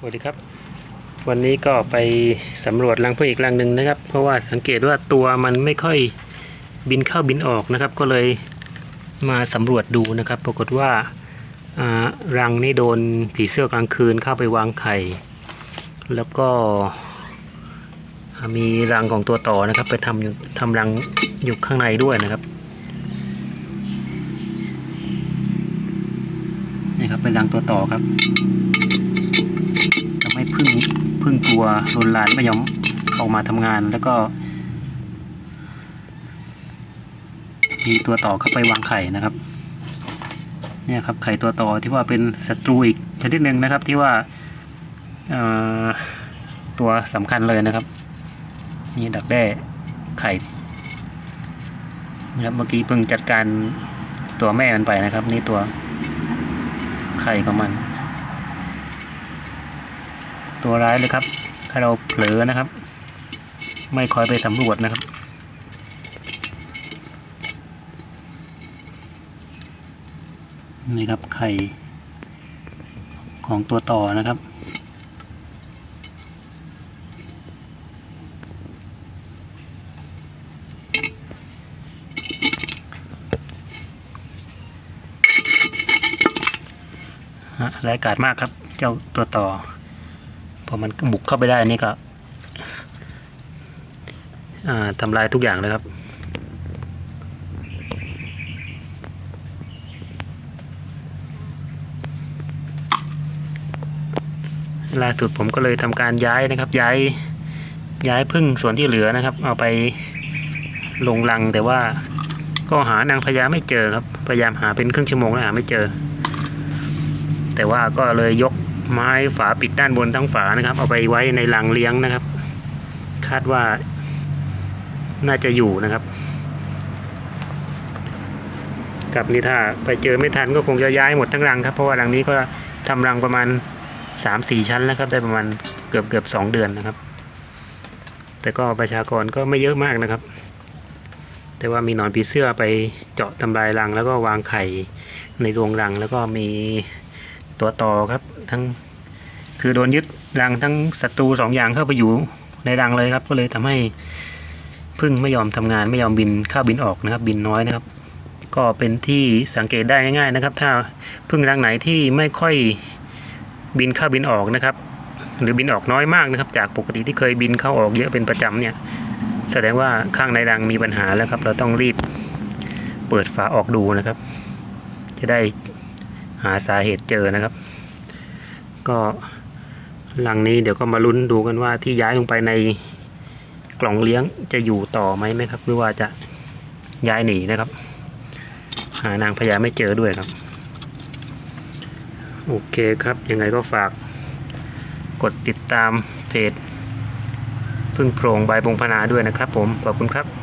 สวัสดีครับ วันนี้ก็ไปสำรวจรังพึ่งอีกรังหนึ่งนะครับ เพราะว่าสังเกตว่าตัวมันไม่ค่อยบินเข้าบินออกนะครับ ก็เลยมาสำรวจดูนะครับ ปรากฏว่ารังนี่โดนผีเสื้อกลางคืนเข้าไปวางไข่ แล้วก็มีรังของตัวต่อนะครับ ไปทำอยู่ทำรังอยู่ข้างในด้วยนะครับนี่ครับเป็นรังตัวต่อครับ พึ่งพึ่งตัวรุนแรงไม่ยอมออกมาทำงานแล้วก็มีตัวต่อเข้าไปวางไข่นะครับ เนี่ยครับไข่ตัวต่อที่ว่าเป็นศัตรูอีกชนิดหนึ่งนะครับที่ว่าตัวสำคัญเลยนะครับ นี่ดักแด้ไข่นะครับเมื่อกี้เพิ่งจัดการตัวแม่มันไปนะครับ นี่ตัวไข่ของมัน ตัวร้ายเลยครับ ถ้าเราเผลอนะครับ ไม่คอยไปสำรวจนะครับ นี่ครับไข่ของตัวต่อนะครับฮะร้ายกาจมากครับ เจ้าตัวต่อ พอมันบุกเข้าไปได้นี่ก็ทำลายทุกอย่างเลยครับ ล่าสุดผมก็เลยทำการย้ายนะครับ ย้ายย้ายพึ่งส่วนที่เหลือนะครับ เอาไปลงรังแต่ว่าก็หานางพญาไม่เจอครับ พยายามหาเป็นครึ่งชั่วโมงแล้วหาไม่เจอ แต่ว่าก็เลยยก ไม้ฝาปิดด้านบนทั้งฝานะครับ เอาไปไว้ในรังเลี้ยงนะครับ คาดว่าน่าจะอยู่นะครับกับนี่ถ้าไปเจอไม่ทันก็คงจะย้ายหมดทั้งรังครับ เพราะว่ารังนี้ก็ทำรังประมาณสามสี่ชั้นแล้วครับ ได้ประมาณเกือบเกือบสองเดือนนะครับ แต่ก็ประชากรก็ไม่เยอะมากนะครับ แต่ว่ามีหนอนผีเสื้อไปเจาะทำลายรัง แล้วก็วางไข่ในโรงรัง แล้วก็มีตัวต่อครับ ทั้ง คือโดนยึดรังทั้งศัตรูสองอย่างเข้าไปอยู่ในรังเลยครับ ก็เลยทำให้พึ่งไม่ยอมทำงานไม่ยอมบินเข้าบินออกนะครับ บินน้อยนะครับ ก็เป็นที่สังเกตได้ง่ายๆนะครับ ถ้าพึ่งรังไหนที่ไม่ค่อยบินเข้าบินออกนะครับ หรือบินออกน้อยมากนะครับ จากปกติที่เคยบินเข้าออกเยอะเป็นประจำเนี่ย แสดงว่าข้างในรังมีปัญหาแล้วครับ เราต้องรีบเปิดฝาออกดูนะครับ จะได้หาสาเหตุเจอนะครับ ก็ รังนี้เดี๋ยวก็มาลุ้นดูกันว่าที่ย้ายลงไปในกล่องเลี้ยงจะอยู่ต่อไหมไหมครับ หรือว่าจะย้ายหนีนะครับ หานางพญาไม่เจอด้วยครับ โอเคครับ ยังไงก็ฝากกดติดตามเพจพึ่งโพรงใบพงพนาด้วยนะครับผม ขอบคุณครับ